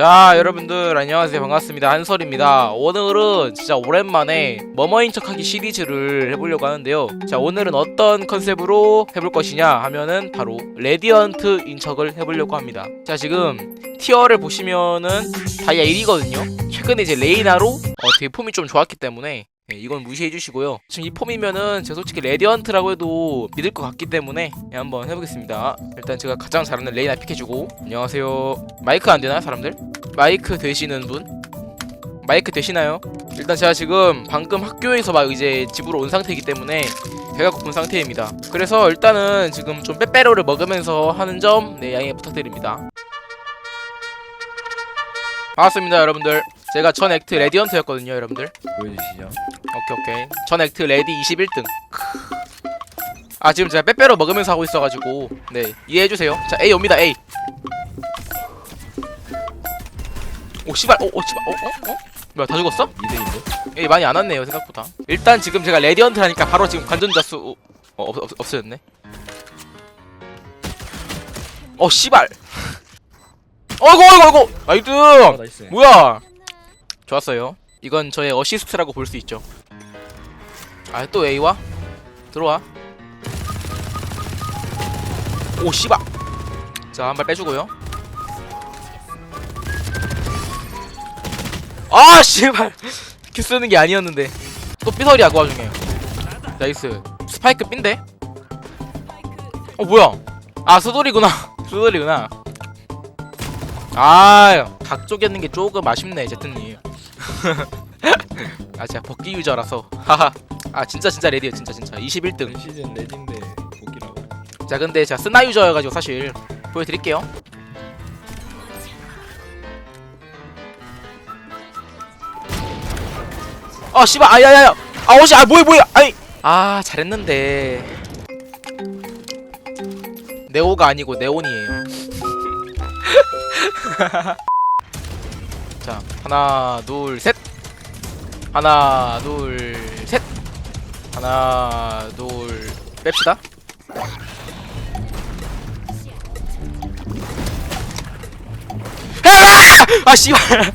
자 여러분들 안녕하세요. 반갑습니다. 한솔입니다. 오늘은 진짜 오랜만에 머머인 척하기 시리즈를 해보려고 하는데요. 자 오늘은 어떤 컨셉으로 해볼 것이냐 하면은 바로 레디언트 인 척을 해보려고 합니다. 자 지금 티어를 보시면은 다이아 1이거든요. 최근에 이제 레이나로 어, 되게 폼이 좀 좋았기 때문에 네, 이건 무시해 주시고요 지금 이 폼이면은 제가 솔직히 레디언트라고 해도 믿을 것 같기 때문에 네, 한번 해보겠습니다 일단 제가 가장 잘하는 레이나 픽해주고 안녕하세요 마이크 안 되나요 사람들? 마이크 되시는 분? 마이크 되시나요? 일단 제가 지금 방금 학교에서 막 이제 집으로 온 상태이기 때문에 배가 고픈 상태입니다 그래서 일단은 지금 좀 빼빼로를 먹으면서 하는 점 네, 양해 부탁드립니다 반갑습니다 여러분들 제가 전 액트 레디언트였거든요 여러분들 보여주시죠. 오케이 오케이 전 액트 레디 21등 아 지금 제가 빼빼로 먹으면서 하고 있어가지고 네 이해해주세요 자 A 옵니다 A 오 씨발 오, 오 씨발 어? 어? 어? 뭐야 다 죽었어? 2등인데? A 많이 안 왔네요 생각보다 일단 지금 제가 레디언트 하니까 바로 지금 관전자 수 어, 없, 없, 없어졌네 어 씨발 어이구 어이구 어이구 나이스 아, 나이스. 뭐야? 좋았어요. 이건 저의 어시스트라고 볼 수 있죠. 아 또 A와 들어와. 오 씨발. 자 한 발 빼주고요. 아 씨발. 큐 쓰는 게 아니었는데. 또 삐설이야 그 와중에. 나이스. 스파이크 삔데? 어 뭐야? 아 수돌이구나. 수돌이구나. 아, 각 쪼개는 게 조금 아쉽네, 제트님. 아, 제가 복귀 유저라서. 하하. 아, 진짜 진짜 레디요, 진짜 진짜. 21등. 전 시즌 레진데 복귀라고. 자, 근데 제가 스나 유저여가지고 사실 보여드릴게요. 아, 씨발, 아야야야. 아, 오시, 아, 뭐야, 뭐야, 아이. 아, 잘했는데. 네오가 아니고 네온이에요. 자, 하나, 둘, 셋. 하나, 둘, 셋. 하나, 둘, 뺍시다. 아! 아, 씨발.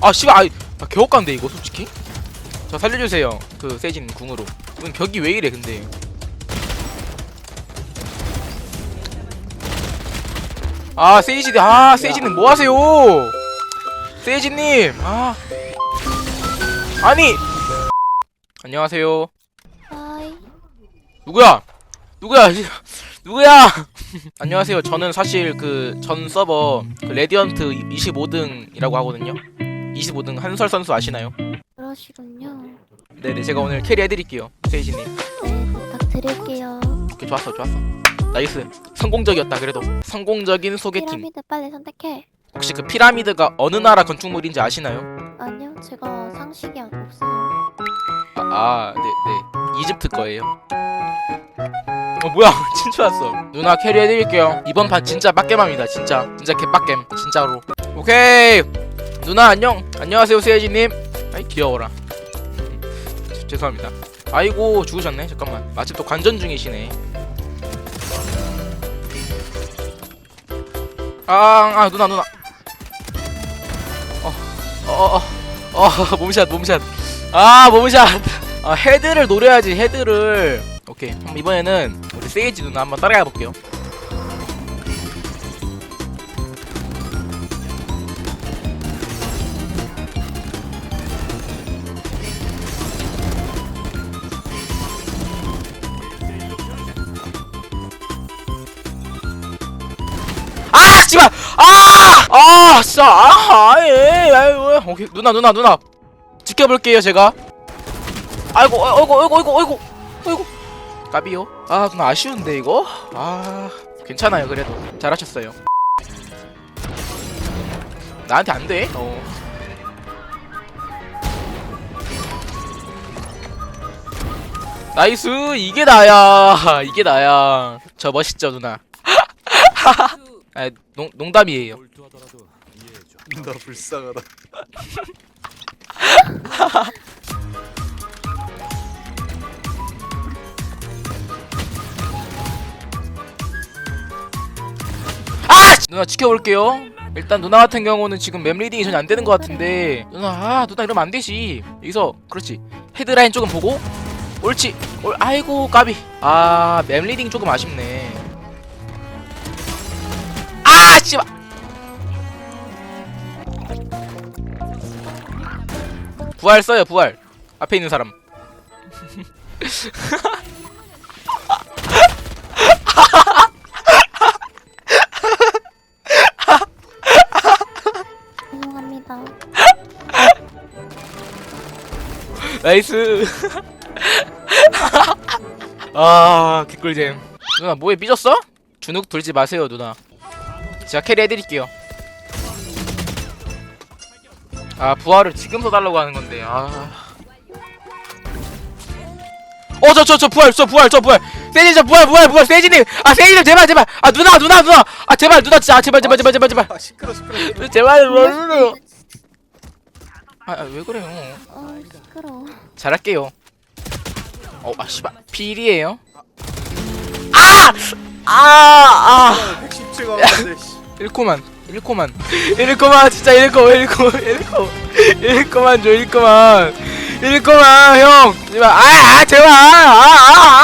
아, 씨발. 아, 아 개업간데 이거 솔직히. 저 살려주세요. 그 세진 궁으로. 이건 벽이 왜 이래 근데. 아 세이지 아 세이지님 뭐 하세요? 세이지님 아. 아니. 안녕하세요. 하이. 누구야? 누구야? 누구야? 안녕하세요. 저는 사실 그 전 서버 그 레디언트 25등이라고 하거든요. 25등 한설 선수 아시나요? 그러시군요. 네네 제가 오늘 캐리 해드릴게요. 세이지님. 네, 부탁드릴게요. 오케이 좋았어 좋았어 나이스 성공적이었다 그래도 성공적인 소개팅 피라미드 빨리 선택해. 혹시 그 피라미드가 어느 나라 건축물인지 아시나요? 아니요, 제가 상식이 안 없어요. 아, 아, 네, 네. 이집트 거예요. 어, 뭐야. 진짜 왔어. 누나 캐리 해드릴게요. 이번 판 진짜 빡겜합니다. 진짜. 진짜 개빡겜. 진짜로. 오케이. 누나 안녕. 안녕하세요, 세이지님. 아이, 귀여워라. 죄- 죄송합니다. 아이고, 죽으셨네. 잠깐만. 마침 또 관전 중이시네. 아, 아, 누나, 누나. 어, 어, 어, 어, 어 몸샷, 몸샷. 아 몸샷 아 헤드를 노려야지 헤드를 오케이 이번에는 우리 세이지 누나 한번 따라가 볼게요 씨발. 아아 아 아예 아유 오케이. 누나 누나 누나. 지켜볼게요 제가. 아이고 아이고 아이고 아이고 아이고 아이고 까비요. 아 누나 아쉬운데 이거? 아 괜찮아요 그래도. 잘하셨어요. 나한테 안돼? 어. 나이스. 이게 나야. 이게 나야. 저 멋있죠 누나 아 농, 농담이에요. 나 불쌍하다. 누나 지켜볼게요. 일단 누나 같은 경우는 지금 맵 리딩이 전혀 안 되는 것 같은데. 누나 아 누나 이러면 안 되지. 여기서 그렇지. 헤드라인 조금 보고. 옳지. 올 아이고 까비. 아맵 리딩 조금 아쉽네. 아 씨발 부활 써요 부활. 앞에 있는 사람. 죄송합니다. 나이스. 아 개꿀잼. 누나 뭐에 삐졌어? 주눅 들지 마세요 누나 제가 캐리 해드릴게요 아 부활을 지금 써달라고 하는 건데 아 어, 저, 저, 저, 부활, 저, 부활, 저, 부활. 세진, 저, 부활, 부활, 부활, 세진님. 아, 세진님, 제발, 제발. 아, 누나, 누나, 누나. 아, 제발, 누나, 진짜, 아, 제발, 제발, 제발, 제발, 제발. 아 시끄러 시끄러. 제발, 제발. 아, 아, 왜 그래요? 어 시끄러워. 잘할게요. 어, 아, 씨발. 필이에요. 아! 아! 아! 110층 가는데. 1코만. 1코만. 1코만, 진짜 1코, 1코, 1코. 1코만 줘, 1코만. 1코만, 형. 제발. 아, 아, 제발. 아, 아, 아.